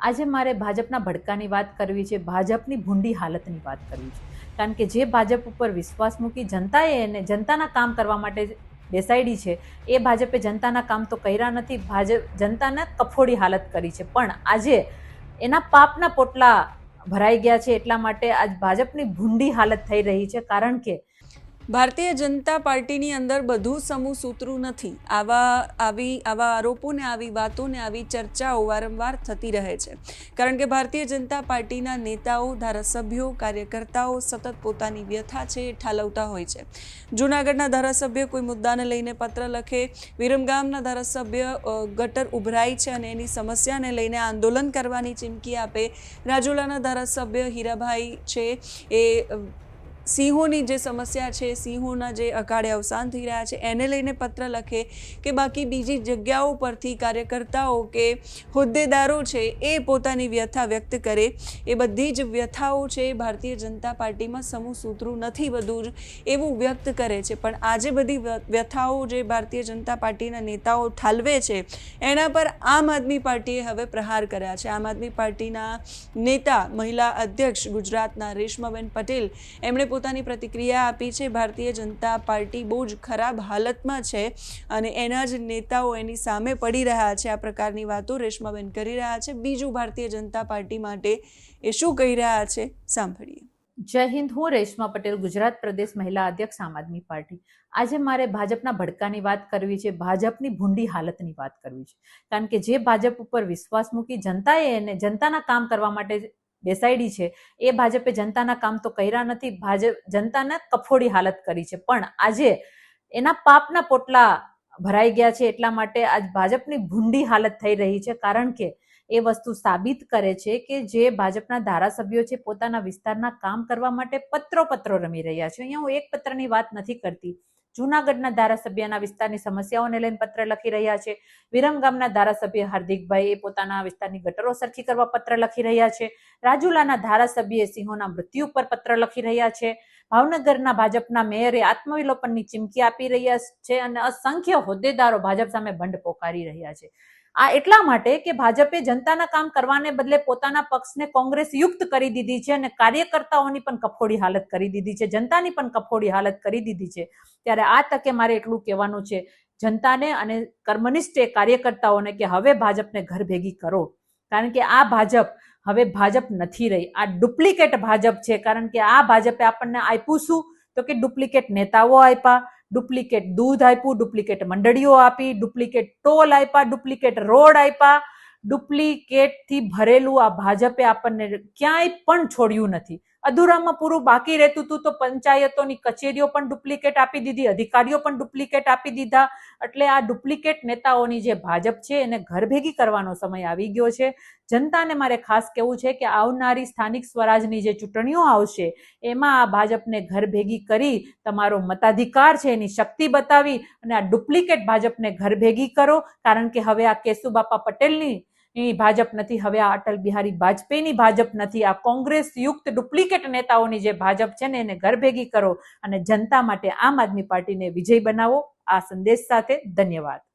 આજે મારે ભાજપના ભડકાની વાત કરવી છે, ભાજપની ભૂંડી હાલતની વાત કરવી છે. કારણ કે જે ભાજપ ઉપર વિશ્વાસ મૂકી જનતાએ એને, જનતાના કામ કરવા માટે બેસાડી છે, એ ભાજપે જનતાના કામ તો કર્યા નથી, ભાજપ, જનતાને કફોડી હાલત કરી છે. પણ આજે એના પાપના પોટલા ભરાઈ ગયા છે, એટલા માટે આજ ભાજપની ભૂંડી હાલત થઈ રહી છે. કારણ કે ભારતીય જનતા પાર્ટીની અંદર બધું સમૂહ સૂતરું નથી. આવા આવી, આવા આરોપોને, આવી વાતોને, આવી ચર્ચાઓ વારંવાર થતી રહે છે. કારણ કે ભારતીય જનતા પાર્ટીના નેતાઓ, ધારાસભ્યો, કાર્યકર્તાઓ સતત પોતાની વ્યથા છે એ ઠાલવતા હોય છે. જૂનાગઢના ધારાસભ્ય કોઈ મુદ્દાને લઈને પત્ર લખે, વિરમગામના ધારાસભ્ય ગટર ઉભરાય છે અને એની સમસ્યાને લઈને આંદોલન કરવાની ચીમકી આપે, રાજુલાના ધારાસભ્ય હીરાભાઈ છે એ સિંહોની જે સમસ્યા છે, સિંહોના જે અકાળે અવસાન થઈ રહ્યા છે, એને લઈને પત્ર લખે કે બાકી બીજી જગ્યાઓ પરથી કાર્યકર્તાઓ કે હોદ્દેદારો છે, એ પોતાની વ્યથા વ્યક્ત કરે. એ બધી જ વ્યથાઓ છે, ભારતીય જનતા પાર્ટીમાં સમૂહ સૂતરું નથી બધું એવું વ્યક્ત કરે છે. પણ આજે બધી વ્યથાઓ જે ભારતીય જનતા પાર્ટીના નેતાઓ ઠાલવે છે, એના પર આમ આદમી પાર્ટીએ હવે પ્રહાર કર્યા છે. આમ આદમી પાર્ટીના નેતા, મહિલા અધ્યક્ષ ગુજરાતના રેશમાબેન પટેલ, એમણે પોતાની પ્રતિક્રિયા આપી છે. ભારતીય જનતા પાર્ટી બહુ જ ખરાબ હાલતમાં છે અને એના જ નેતાઓ એની સામે પડી રહ્યા છે. આ પ્રકારની વાતો રેશમાબેન કરી રહ્યા છે. બીજું ભારતીય જનતા પાર્ટી માટે એ શું કહી રહ્યા છે? સાંભળીએ. જય હિન્દ. હું રેશમા પટેલ, ગુજરાત પ્રદેશ મહિલા અધ્યક્ષ, આમ આદમી પાર્ટી. આજે મારે ભાજપના ભડકાની વાત કરવી છે, ભાજપની ભૂંડી હાલતની વાત કરવી છે. કારણ કે જે ભાજપ ઉપર વિશ્વાસ મૂકી જનતાએ એને, જનતાના કામ કરવા માટે બેસાડી છે. એ ભાજપે જનતાના કામ તો કર્યા નથી. ભાજપ જનતાને કફોડી હાલત કરી છે. પણ આજે એના પાપના પોટલા ભરાઈ ગયા છે. એટલા માટે આજ ભાજપની ભૂંડી હાલત થઈ રહી છે. કારણ કે એ વસ્તુ સાબિત કરે છે કે જે ભાજપના ધારાસભ્યો છે, પોતાના વિસ્તારના કામ કરવા માટે પત્રો પત્રો રમી રહ્યા છે. અહીંયા હું એક પત્રની વાત નથી કરતી. જૂનાગઢના ધારાસભ્યના વિસ્તારની સમસ્યાઓને લઈને પત્ર લખી રહ્યા છે. વિરમગામના ધારાસભ્ય હાર્દિકભાઈ એ પોતાના વિસ્તારની ગટરો સરખી કરવા પત્ર લખી રહ્યા છે. રાજુલાના ધારાસભ્ય સિંહોના મૃત્યુ પર પત્ર લખી રહ્યા છે. ભાવનગરના ભાજપના મેયરે આત્મવિલોપનની ચીમકી આપી રહ્યા છે અને અસંખ્ય હોદ્દેદારો ભાજપ સામે બંધ પોકારી રહ્યા છે. આ એટલા માટે કે ભાજપે જનતાના કામ કરવાને બદલે પોતાના પક્ષને કોંગ્રેસ યુક્ત કરી દીધી છે અને કાર્યકર્તાઓની પણ કફોડી હાલત કરી દીધી છે, જનતાની પણ કફોડી હાલત કરી દીધી છે. ત્યારે આ તકે મારે એટલું કહેવાનું છે, જનતાને અને કર્મનિષ્ઠ કાર્યકર્તાઓને કે હવે ભાજપને ઘર ભેગી કરો. કારણ કે આ ભાજપ હવે ભાજપ નથી રહી. આ ડુપ્લિકેટ ભાજપ છે. કારણ કે આ ભાજપે આપણને આપ્યું શું? તો કે ડુપ્લિકેટ નેતાઓ આપ્યા ડુપ્લિકેટ દૂધ આપ્યું, ડુપ્લિકેટ મંડળીઓ આપી, ડુપ્લિકેટ ટોલ આપ્યા, ડુપ્લિકેટ રોડ આપ્યા. ડુપ્લિકેટથી ભરેલું આ ભાજપે આપણને ક્યાંય પણ છોડ્યું નથી. અધૂરામાં પૂરું બાકી રહેતું હતું તો પંચાયતોની કચેરીઓ પણ ડુપ્લિકેટ આપી દીધી, અધિકારીઓ પણ ડુપ્લિકેટ આપી દીધા. એટલે આ ડુપ્લિકેટ નેતાઓની જે ભાજપ છે એને ઘર ભેગી કરવાનો સમય આવી ગયો છે. જનતાને મારે ખાસ કહેવું છે કે આવનારી સ્થાનિક સ્વરાજની જે ચૂંટણીઓ આવશે, એમાં આ ભાજપને ઘર ભેગી કરી, તમારો મતાધિકાર છે એની શક્તિ બતાવી અને આ ડુપ્લિકેટ ભાજપને ઘર ભેગી કરો. કારણ કે હવે આ કેશુબાપા પટેલની ની ભાજપ નથી. હવે આ અટલ બિહારી વાજપેયીની ભાજપ નથી. આ કોંગ્રેસ યુક્ત ડુપ્લિકેટ નેતાઓની જે ભાજપ છે ને એને ઘર ભેગી કરો અને જનતા માટે આમ આદમી પાર્ટીને વિજય બનાવો. આ સંદેશ સાથે ધન્યવાદ.